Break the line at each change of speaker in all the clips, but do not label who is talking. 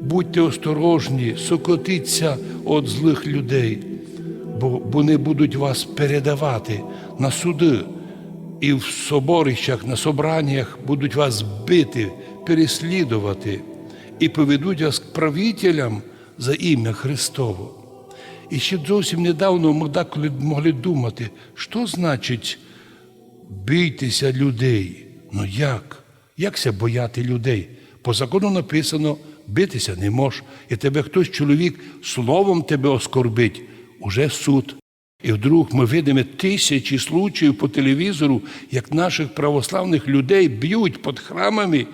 Будьте осторожні, сокотіться від злих людей, бо вони будуть вас передавати на суди, і в соборищах, на собраннях будуть вас бити, переслідувати і поведуть вас к правителям за ім'я Христово. І ще зовсім недавно ми деколи могли думати, що значить бійтеся людей. Ну як? Якся бояти людей? По закону написано, битися не можеш. І тебе хтось, чоловік, словом тебе оскорбить, уже суд. І вдруг ми видимо тисячі случаїв по телевізору, як наших православних людей б'ють під храмами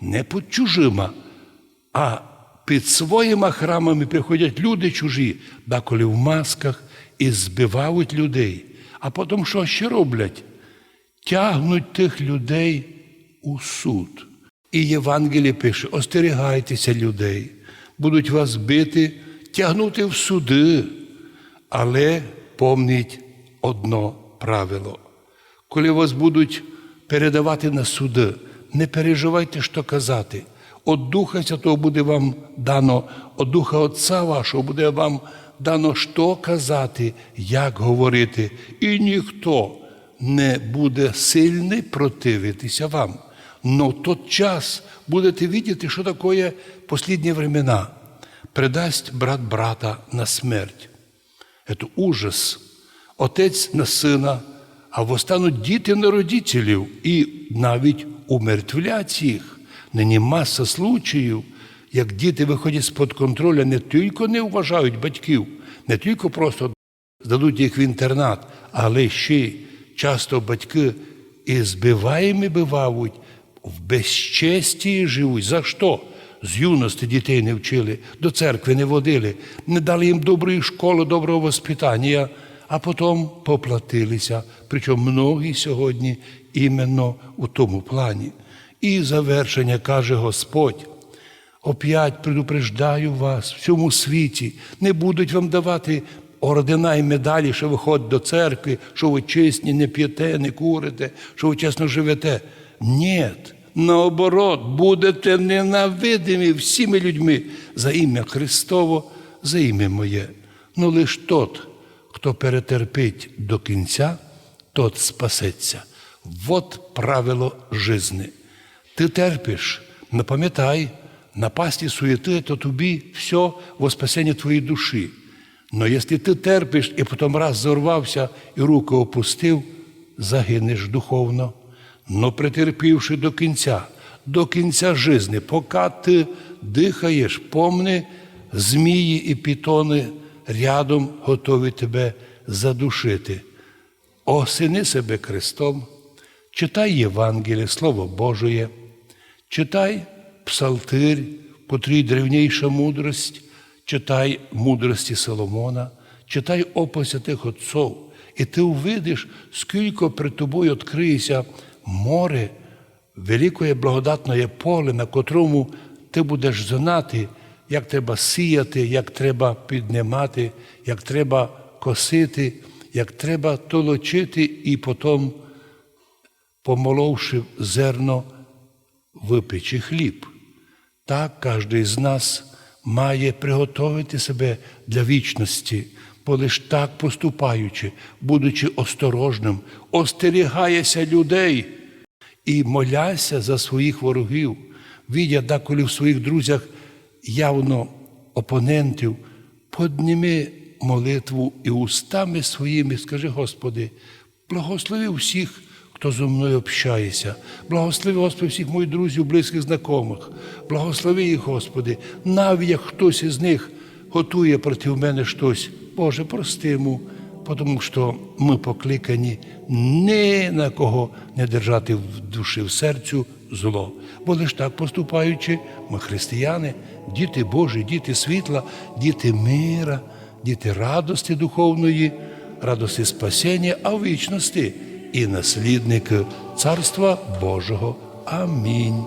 не під чужима, а під своїми храмами приходять люди чужі, деколи в масках і збивають людей. А потім що ще роблять? Тягнуть тих людей у суд. І Євангеліє пише: остерігайтеся людей, будуть вас бити, тягнути в суди, але помніть одно правило. Коли вас будуть передавати на суди, не переживайте, що казати. От Духа Святого буде вам дано, от Духа Отця вашого буде вам дано, що казати, як говорити, і ніхто не буде сильний противитися вам. Но в тот час будете видіти, що таке послідні времена. Предасть брат брата на смерть. Це ужас. Отець на сина, а востануть діти на родителів і навіть умертвлять їх. Нині маса случаїв, як діти виходять з-під контролю, не тільки не вважають батьків, не тільки просто здадуть їх в інтернат, але ще часто батьки і збиваємо бивають, в безчесті живуть. За що? З юності дітей не вчили, до церкви не водили, не дали їм доброї школи, доброго воспитання, а потім поплатилися. Причому многі сьогодні іменно у тому плані. І завершення каже Господь. Оп'ять предупреждаю вас в цьому світі, не будуть вам давати ордена і медалі, що ви ходите до церкви, що ви чесні, не п'єте, не курите, що ви чесно живете. Ні, наоборот, будете ненавидимі всіми людьми за ім'я Христово, за ім'я моє. Ну лиш тот, хто перетерпить до кінця, тот спасеться. Вот правило жизни. Ти терпиш, не пам'ятай, напасти суети, то тобі все во спасення твоєї душі. Но якщо ти терпиш і потім раз зорвався і руку опустив, загинеш духовно. Но претерпівши до кінця, до кінця жизни, поки ти дихаєш, помни, змії і пітони рядом готові тебе задушити. Осини себе крестом, читай Євангеліє, Слово Божє, читай псалтир, котрій древніша мудрость, читай мудрості Соломона, читай опис святих отців, і ти увидиш, скільки при тобою відкриється море, великое благодатне поле, на котрому ти будеш знати, як треба сіяти, як треба піднімати, як треба косити, як треба толочити і потім, помоловши зерно, випечи хліб. Так кожен з нас має приготувати себе для вічності, бо лиш так поступаючи, будучи осторожним, остерігаяся людей і моляся за своїх ворогів, видя деколи в своїх друзях явно опонентів, подніми молитву і устами своїми скажи, Господи, благослови всіх, хто зі мною общається. Благослови, Господи, всіх моїх друзів, близьких, знайомих. Благослови їх, Господи, навіть як хтось із них готує проти мене щось. Боже, прости йому, тому що ми покликані ні на кого не держати в душі, в серцю зло. Бо лиш так поступаючи, ми християни, діти Божі, діти світла, діти мира, діти радості духовної, радості спасіння, а вічності і наслідники Царства Божого. Амінь.